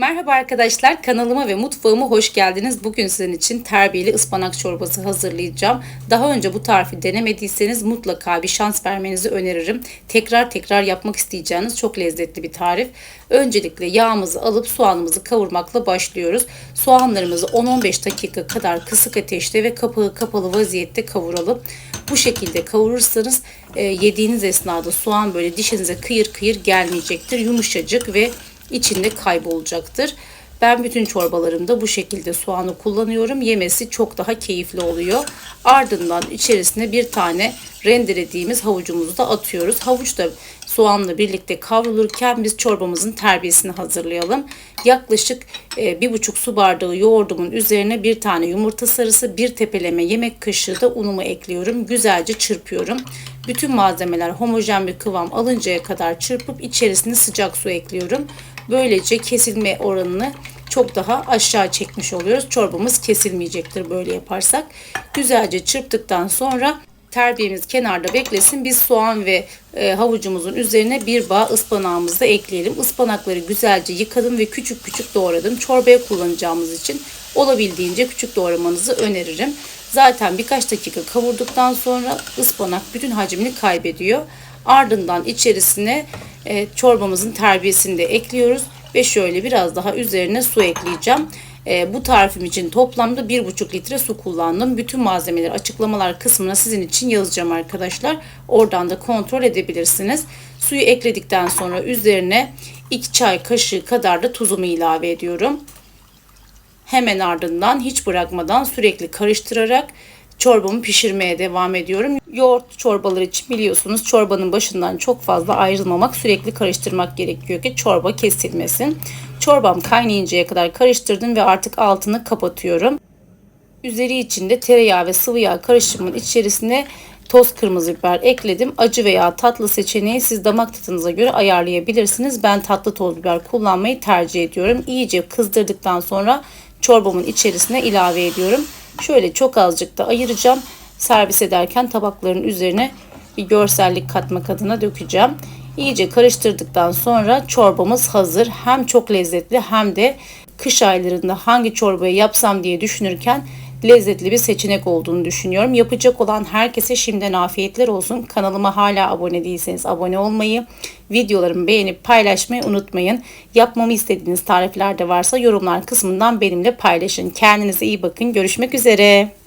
Merhaba arkadaşlar kanalıma ve mutfağıma hoş geldiniz. Bugün sizin için terbiyeli ıspanak çorbası hazırlayacağım. Daha önce bu tarifi denemediyseniz mutlaka bir şans vermenizi öneririm. Tekrar tekrar yapmak isteyeceğiniz çok lezzetli bir tarif. Öncelikle yağımızı alıp soğanımızı kavurmakla başlıyoruz. Soğanlarımızı 10-15 dakika kadar kısık ateşte ve kapağı kapalı vaziyette kavuralım. Bu şekilde kavurursanız e, yediğiniz esnada soğan böyle dişinize kıyır kıyır gelmeyecektir. Yumuşacık ve içinde kaybolacaktır. Ben bütün çorbalarımda bu şekilde soğanı kullanıyorum. Yemesi çok daha keyifli oluyor. Ardından içerisine bir tane rendelediğimiz havucumuzu da atıyoruz. Havuç da soğanla birlikte kavrulurken biz çorbamızın terbiyesini hazırlayalım. Yaklaşık e, bir buçuk su bardağı yoğurdumun üzerine bir tane yumurta sarısı, bir tepeleme yemek kaşığı da unumu ekliyorum. Güzelce çırpıyorum. Bütün malzemeler homojen bir kıvam alıncaya kadar çırpıp içerisine sıcak su ekliyorum. Böylece kesilme oranını çok daha aşağı çekmiş oluyoruz. Çorbamız kesilmeyecektir böyle yaparsak. Güzelce çırptıktan sonra terbiyemiz kenarda beklesin. Biz soğan ve e, havucumuzun üzerine bir bağ ıspanağımızı da ekleyelim. Ispanakları güzelce yıkadım ve küçük küçük doğradım. Çorbaya kullanacağımız için olabildiğince küçük doğramanızı öneririm. Zaten birkaç dakika kavurduktan sonra ıspanak bütün hacmini kaybediyor. Ardından içerisine e, çorbamızın terbiyesini de ekliyoruz ve şöyle biraz daha üzerine su ekleyeceğim. E, bu tarifim için toplamda 1,5 litre su kullandım. Bütün malzemeleri açıklamalar kısmına sizin için yazacağım arkadaşlar. Oradan da kontrol edebilirsiniz. Suyu ekledikten sonra üzerine 2 çay kaşığı kadar da tuzumu ilave ediyorum. Hemen ardından hiç bırakmadan sürekli karıştırarak çorbamı pişirmeye devam ediyorum. Yoğurt çorbaları için biliyorsunuz çorbanın başından çok fazla ayrılmamak, sürekli karıştırmak gerekiyor ki çorba kesilmesin. Çorbam kaynayıncaya kadar karıştırdım ve artık altını kapatıyorum. Üzeri içinde tereyağı ve sıvı yağ karışımının içerisine toz kırmızı biber ekledim. Acı veya tatlı seçeneği siz damak tadınıza göre ayarlayabilirsiniz. Ben tatlı toz biber kullanmayı tercih ediyorum. İyice kızdırdıktan sonra çorbamın içerisine ilave ediyorum. Şöyle çok azıcık da ayıracağım. Servis ederken tabakların üzerine bir görsellik katmak adına dökeceğim. İyice karıştırdıktan sonra çorbamız hazır. Hem çok lezzetli hem de kış aylarında hangi çorbayı yapsam diye düşünürken lezzetli bir seçenek olduğunu düşünüyorum. Yapacak olan herkese şimdiden afiyetler olsun. Kanalıma hala abone değilseniz abone olmayı, videolarımı beğenip paylaşmayı unutmayın. Yapmamı istediğiniz tarifler de varsa yorumlar kısmından benimle paylaşın. Kendinize iyi bakın. Görüşmek üzere.